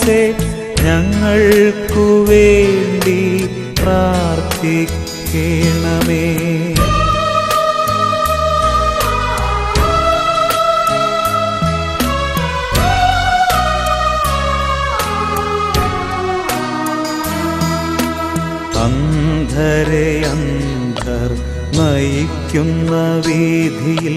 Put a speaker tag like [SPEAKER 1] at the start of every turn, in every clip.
[SPEAKER 1] സബസ്ത്യാനോസെ ഞങ്ങൾക്കു വേണ്ടി പ്രാർത്ഥിക്കണമേ. അന്ധരെ അന്ധർ നയിക്കുന്ന വീതിയിൽ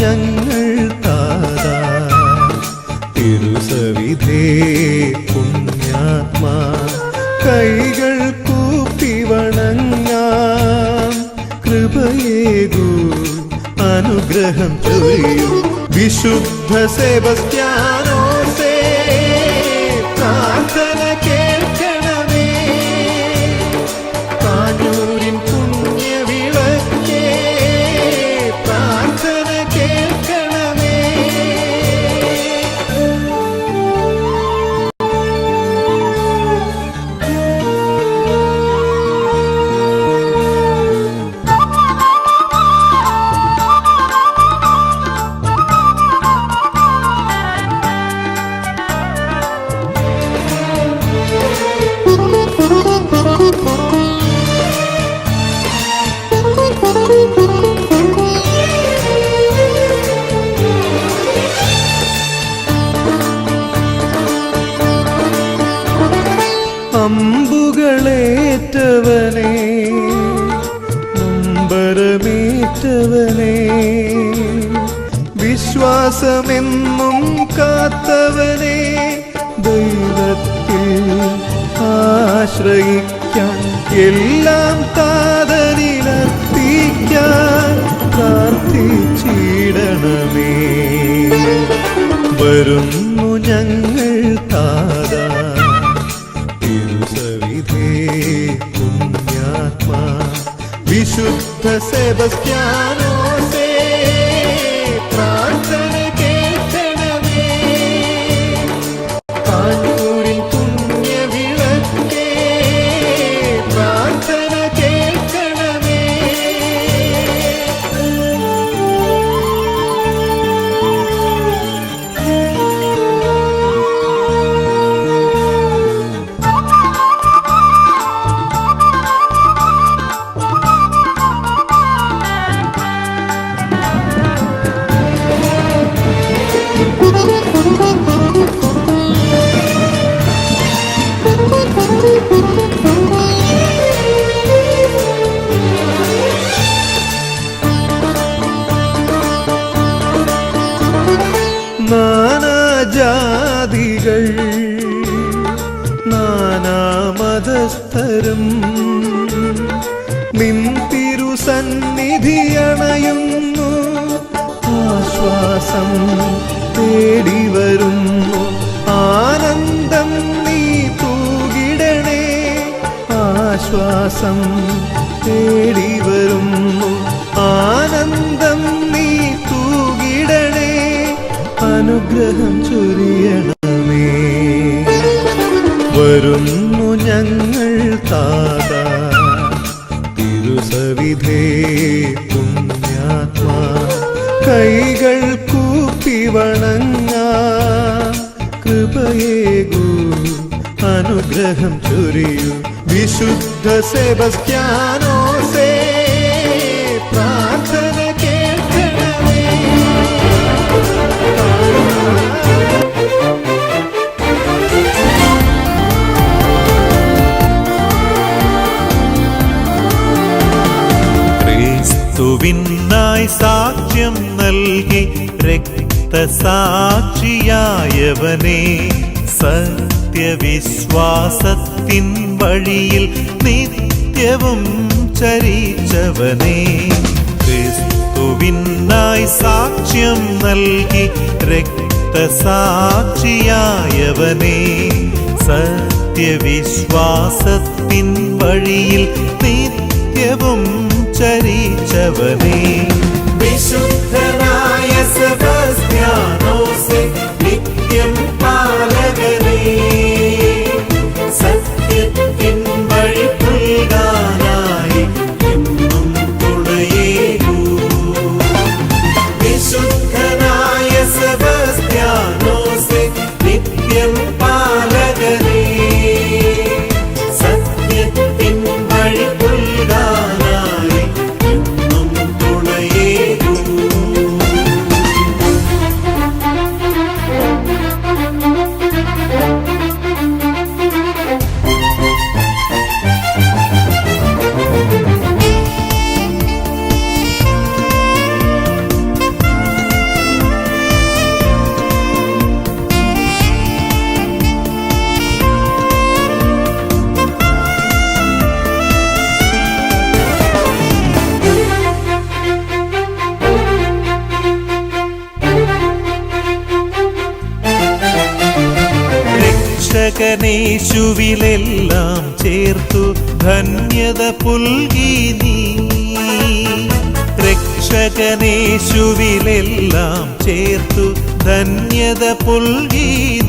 [SPEAKER 2] ഞങ്ങൾ താതാ. തിരുസവിധേ പുണ്യാത്മാ കൈകൾ കൂപ്പി വണങ്ങാം. കൃപയേകൂ അനുഗ്രഹം ചൊരിയൂ വിശുദ്ധ സെബസ്ത്യാനോസേ വിശ്വാസമെന്നും കാത്തവനെ ദൈവത്തിൽ ആശ്രയിക്കാൻ എല്ലാം കാതലിലെത്തിക്കാൻ പ്രാർത്ഥിച്ചിടണമേ. വരുന്നു ഞങ്ങൾ താതാ പുണ്യാത്മാ. വിശുദ്ധ സെബസ്ത്യാനോസേ നിൻ തിരുസന്നിധിയണയുന്നു ആശ്വാസം തേടി വരുന്നു ആനന്ദം നീ തൂകിടണേ. ആശ്വാസം തേടി വരുന്നു ആനന്ദം നീ തൂകിടണേ. അനുഗ്രഹം ചൊരിയണമേ. വരുന്നു ഞങ്ങൾ താതാ അനുഗ്രഹം ചൊരിയൂ. വിശുദ്ധ സെബസ്ത്യാനോസേ പ്രാർത്ഥന
[SPEAKER 3] ക്രിസ്തുവിനായി സാക്ഷ്യം നൽകി രക്തസാക്ഷിയായവനെ. സത്യവിശ്വാസത്തിൻ വഴിയിൽ നിത്യവും ചരിച്ചവനേ ക്രിസ്തുവിനായി സാക്ഷ്യം നൽകി രക്തസാക്ഷിയായവനേ സത്യവിശ്വാസത്തിൻ വഴിയിൽ നിത്യവും ചരിച്ചവനേ വിശുദ്ധനായ രക്ഷകനേശുവിലെല്ലാം ചേർത്തു ധന്യത പുൽകി നീ. രക്ഷകനേശുവിലെല്ലാം ചേർത്തു ധന്യത പുൽകി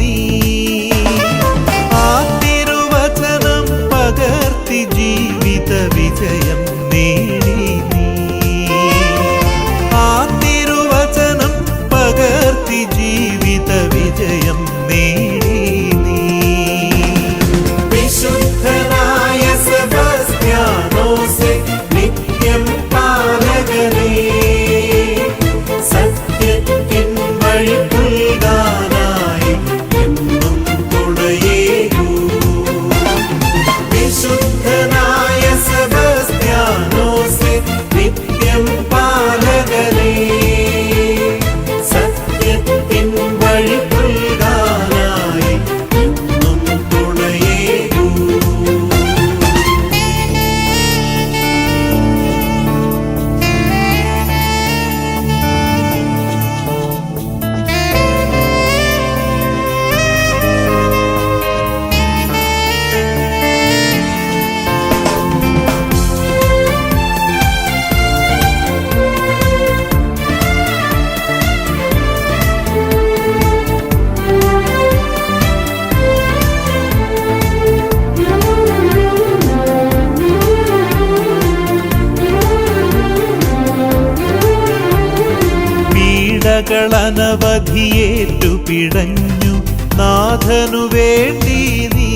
[SPEAKER 3] പീഡകളനവധിയേറ്റു പിടഞ്ഞു. നാഥനു വേണ്ടി നീ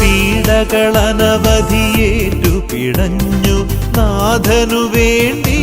[SPEAKER 3] പീഡകളനവധിയേറ്റു പിടഞ്ഞു. നാഥനു വേണ്ടി